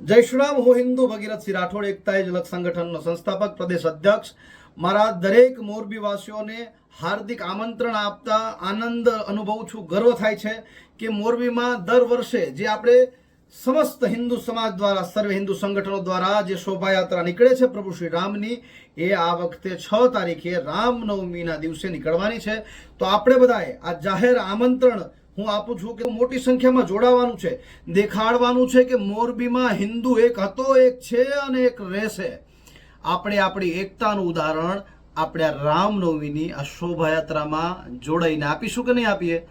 જય હો હિન્દુ ભગીરથસિંહ રાઠોડ એકતા ઝલક સંગઠનનો સંસ્થાપક, પ્રદેશ અધ્યક્ષ. મારા દરેક મોરબીવાસીઓને હાર્દિક આમંત્રણ આપતા આનંદ અનુભવું છું, ગર્વ થાય છે કે મોરબીમાં દર વર્ષે જે આપણે સમસ્ત હિન્દુ સમાજ દ્વારા, સર્વે હિન્દુ સંગઠનો દ્વારા જે શોભાયાત્રા નીકળે છે પ્રભુ શ્રી રામની, એ આ વખતે છ તારીખે રામનવમીના દિવસે નીકળવાની છે. તો આપણે બધાએ આ જાહેર આમંત્રણ હું આપું છું કે મોટી સંખ્યામાં જોડાવાનું છે. દેખાડવાનું છે કે મોરબીમાં હિન્દુ એક હતો, એક છે અને એક રહેશે. આપણે આપણી એકતાનું ઉદાહરણ આપણે આ રામનવમીની આ શોભાયાત્રામાં જોડાઈને આપીશું કે નહીં આપીએ?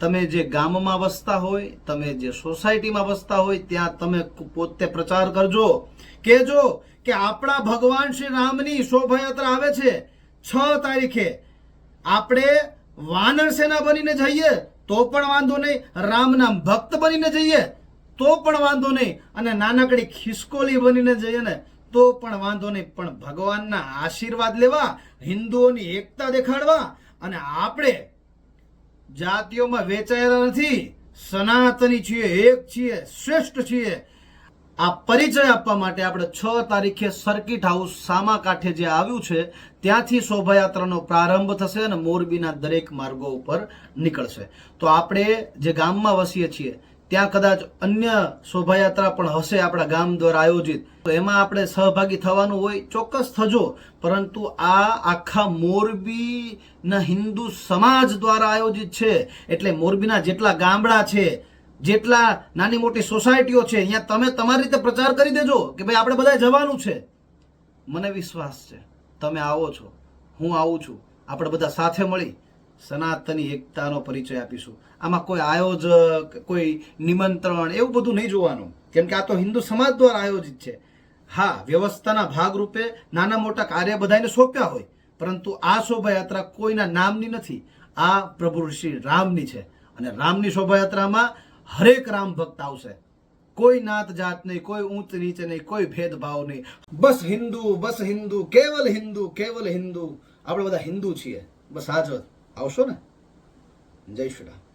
તમે જે ગામમાં વસતા હોય, તમે જે સોસાયટીમાં વસતા હોય, ત્યાં તમે પોતે પ્રચાર કરજો. કહેજો કે આપણા ભગવાન શ્રી રામની શોભાયાત્રા આવે છે છ તારીખે. આપણે વાનર સેના બનીને જઈએ તો પણ વાંધો નહીં, રામના ભક્ત બનીને જઈએ, તો પણ વાંધો નહીં, અને નાનકડી ખિસકોલી બનીને જઈએ ને, તો પણ વાંધો નહીં, પણ ભગવાનના આશીર્વાદ લેવા, હિન્દુઓની એકતા દેખાડવા, અને આપણે જાતિઓમાં વેચાયેલા નથી, સનાતની છીએ, એક છીએ, શ્રેષ્ઠ છીએ આ પરિચય આપવા માટે આપણે છ તારીખે સર્કિટ હાઉસ સામા કાંઠે જે આવ્યું છે, ત્યાંથી શોભાયાત્રાનો પ્રારંભ થશે અને મોરબીના દરેક માર્ગો ઉપર નીકળશે. તો આપણે જે ગામમાં વસીએ છીએ, ત્યાં કદાચ અન્ય શોભાયાત્રા પણ હશે આપણા ગામ દ્વારા આયોજિત. તો એમાં આપણે સહભાગી થવાનું હોય, ચોક્કસ થજો, પરંતુ આ આખા મોરબીના હિન્દુ સમાજ દ્વારા આયોજિત છે. એટલે મોરબીના જેટલા ગામડા છે જેટલા નાની મોટી સોસાયટીઓ છે, અહીંયા તમે તમારી રીતે પ્રચાર કરી દેજો કે ભાઈ આપણે બધા જવાનું છે. મને વિશ્વાસ છે. તમે આવો છો. હું આવું છું. આપણે બધા સાથે મળી સનાતની એકતાનો પરિચય આપીશું. આમાં કોઈ આયોજક, કોઈ નિમંત્રણ એવું બધું નહીં જોવાનું. કેમ કે આ તો હિન્દુ સમાજ દ્વારા આયોજિત છે. હા, વ્યવસ્થાના ભાગરૂપે નાના મોટા કાર્ય બધાને સોંપ્યા હોય, પરંતુ આ શોભાયાત્રા કોઈના નામની નથી. આ પ્રભુ શ્રી રામની છે. અને રામની શોભાયાત્રામાં હરેક રામ ભક્ત આવશે. કોઈ નાત જાત નહીં, કોઈ ઊંચ નીચે નહીં, કોઈ ભેદભાવ નહીં. બસ હિન્દુ બસ હિન્દુ, કેવલ હિન્દુ કેવલ હિન્દુ. આપણે બધા હિન્દુ છીએ. બસ જ આવશો ને? જય શ્રી રામ.